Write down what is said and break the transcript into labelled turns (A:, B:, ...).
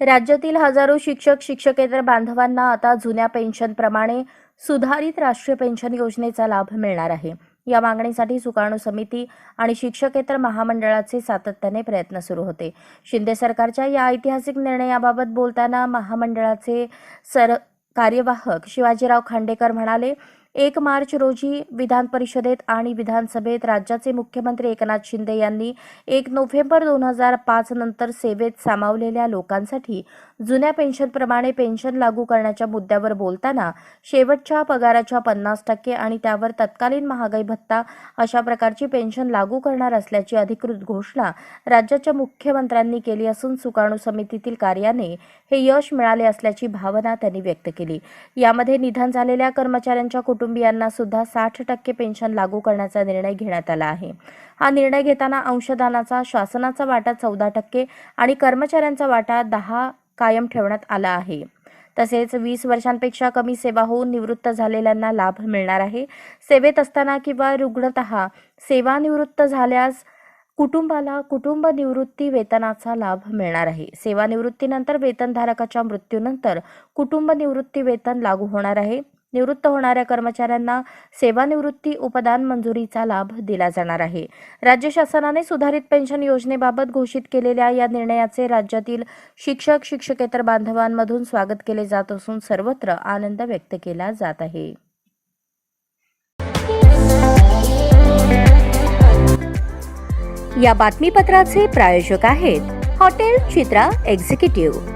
A: राज्यातील हजारो शिक्षक शिक्षकेतर बांधवांना आता जुन्या पेन्शनप्रमाणे सुधारित राष्ट्रीय पेन्शन योजनेचा लाभ मिळणार आहे. या मागणीसाठी सुकाणू समिती आणि शिक्षकेतर महामंडळाचे सातत्याने प्रयत्न सुरू होते. शिंदे सरकारच्या या ऐतिहासिक निर्णयाबाबत बोलताना महामंडळाचे सर कार्यवाहक शिवाजीराव खांडेकर म्हणाले एक मार्च रोजी विधान परिषदेत आणि विधानसभेत राज्याचे मुख्यमंत्री एकनाथ शिंदे यांनी एक नोव्हेंबर दोन हजार पाच नंतर सेवेत सामावलेल्या लोकांसाठी जुन्या पेन्शनप्रमाणे पेन्शन लागू करण्याच्या मुद्द्यावर बोलताना शेवटच्या पगाराच्या पन्नास टक्के आणि त्यावर तत्कालीन महागाई भत्ता अशा प्रकारची पेन्शन लागू करणार असल्याची अधिकृत घोषणा राज्याच्या मुख्यमंत्र्यांनी केली असून सुकाणू समितीतील कार्याने हे यश मिळाले असल्याची भावना त्यांनी व्यक्त केली. यामध्ये निधन झालेल्या कर्मचाऱ्यांच्या कुटुंब कुटुंबियांना सुद्धा साठ टक्के पेन्शन लागू करण्याचा निर्णय घेण्यात आला आहे. हा निर्णय घेताना अंशदानाचा शासनाचा वाटा चौदा टक्के आणि कर्मचाऱ्यांचा वाटा दहा कायम ठेवण्यात आला आहे. तसेच वीस वर्षांपेक्षा कमी सेवा होऊन निवृत्त झालेल्यांना लाभ मिळणार आहे. सेवेत असताना किंवा रुग्णतः सेवानिवृत्त झाल्यास कुटुंबाला कुटुंब निवृत्ती वेतनाचा लाभ मिळणार आहे. सेवानिवृत्तीनंतर वेतनधारकाच्या मृत्यूनंतर कुटुंब निवृत्ती वेतन लागू होणार आहे. निवृत्त होणाऱ्या कर्मचाऱ्यांना सेवानिवृत्ती उपदान मंजुरीचा लाभ दिला जाणार आहे. राज्य शासनाने सुधारित पेन्शन योजनेबाबत घोषित केलेल्या या निर्णयाचे राज्यातील शिक्षक शिक्षकेतर बांधवांमधून स्वागत केले जात असून सर्वत्र आनंद व्यक्त केला जात आहे. या बातमीपत्राचे प्रायोजक आहेत हॉटेल चित्रा एक्झिक्युटिव्ह.